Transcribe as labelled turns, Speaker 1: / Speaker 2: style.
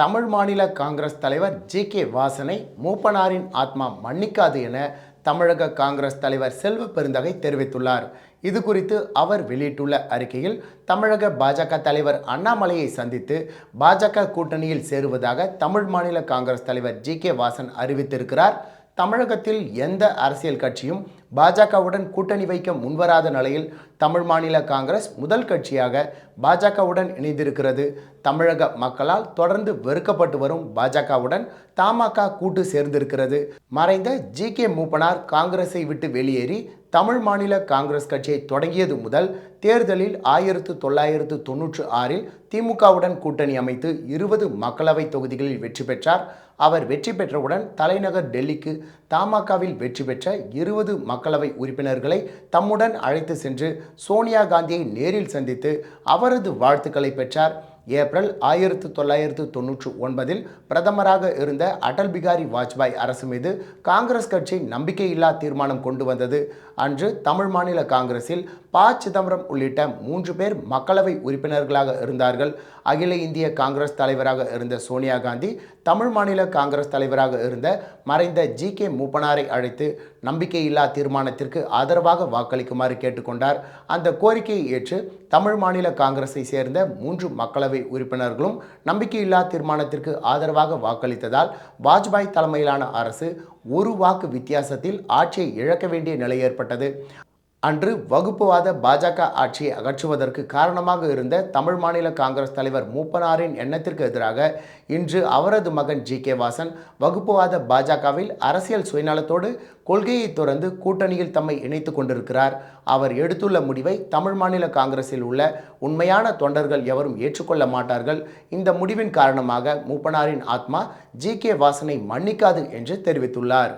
Speaker 1: தமிழ் மாநில காங்கிரஸ் தலைவர் G K வாசனை மூப்பனாரின் ஆத்மா மன்னிக்காது என தமிழக காங்கிரஸ் தலைவர் செல்வ பெருந்தகை தெரிவித்துள்ளார். இது குறித்து அவர் வெளியிட்டுள்ள அறிக்கையில் தமிழக பாஜக தலைவர் அண்ணாமலையை சந்தித்து பாஜக கூட்டணியில் சேருவதாக தமிழ் மாநில காங்கிரஸ் தலைவர் ஜி கே வாசன் அறிவித்திருக்கிறார். தமிழகத்தில் எந்த அரசியல் கட்சியும் பாஜகவுடன் கூட்டணி வைக்க முன்வராத நிலையில் தமிழ் மாநில காங்கிரஸ் முதல் கட்சியாக பாஜகவுடன் இணைந்திருக்கிறது. தமிழக மக்களால் தொடர்ந்து வெறுக்கப்பட்டு வரும் பாஜகவுடன் தமாக கூட்டு சேர்ந்திருக்கிறது. மறைந்த ஜி கே மூப்பனார் காங்கிரஸை விட்டு வெளியேறி தமிழ் மாநில காங்கிரஸ் கட்சியை தொடங்கியது முதல் தேர்தலில் ஆயிரத்து தொள்ளாயிரத்து தொன்னூற்று ஆறில் திமுகவுடன் கூட்டணி அமைத்து இருபது மக்களவை தொகுதிகளில் வெற்றி பெற்றார். அவர் வெற்றி பெற்றவுடன் தலைநகர் டெல்லிக்கு தமாகவில் வெற்றி பெற்ற இருபது மக்களவை உறுப்பினர்களை தம்முடன் அழைத்து சென்று சோனியா காந்தியை நேரில் சந்தித்து அவரது வாழ்த்துக்களை பெற்றார். ஏப்ரல் ஆயிரத்து தொள்ளாயிரத்து தொன்னூற்று ஒன்பதில் பிரதமராக இருந்த அடல் பிகாரி வாஜ்பாய் அரசு மீது காங்கிரஸ் கட்சி நம்பிக்கையில்லா தீர்மானம் கொண்டு வந்தது. அன்று தமிழ் மாநில காங்கிரஸில் ப. சிதம்பரம் உள்ளிட்ட மூன்று பேர் மக்களவை உறுப்பினர்களாக இருந்தார்கள். அகில இந்திய காங்கிரஸ் தலைவராக இருந்த சோனியா காந்தி தமிழ் மாநில காங்கிரஸ் தலைவராக இருந்த மறைந்த ஜி. கே. மூப்பனாரை அழைத்து நம்பிக்கையில்லா தீர்மானத்திற்கு ஆதரவாக வாக்களிக்குமாறு கேட்டுக்கொண்டார். அந்த கோரிக்கையை ஏற்று தமிழ் மாநில காங்கிரஸை சேர்ந்த மூன்று மக்களவை உறுப்பினர்களும் நம்பிக்கையில்லா தீர்மானத்திற்கு ஆதரவாக வாக்களித்ததால் வாஜ்பாய் தலைமையிலான அரசு ஒரு வாக்கு வித்தியாசத்தில் ஆட்சியை இழக்க வேண்டிய நிலை ஏற்பட்டது. அன்று வகுப்புவாத பாஜக ஆட்சியை அகற்றுவதற்கு காரணமாக இருந்த தமிழ் மாநில காங்கிரஸ் தலைவர் மூப்பனாரின் எண்ணத்திற்கு எதிராக இன்று அவரது மகன் ஜி கே வாசன் வகுப்புவாத பாஜகவில் அரசியல் சுயநலத்தோடு கொள்கையை துறந்து கூட்டணியில் தம்மை இணைத்து கொண்டிருக்கிறார். அவர் எடுத்துள்ள முடிவை தமிழ் மாநில காங்கிரஸில் உள்ள உண்மையான தொண்டர்கள் எவரும் ஏற்றுக்கொள்ள மாட்டார்கள். இந்த முடிவின் காரணமாக மூப்பனாரின் ஆத்மா ஜி கே வாசனை மன்னிக்காது என்று தெரிவித்துள்ளார்.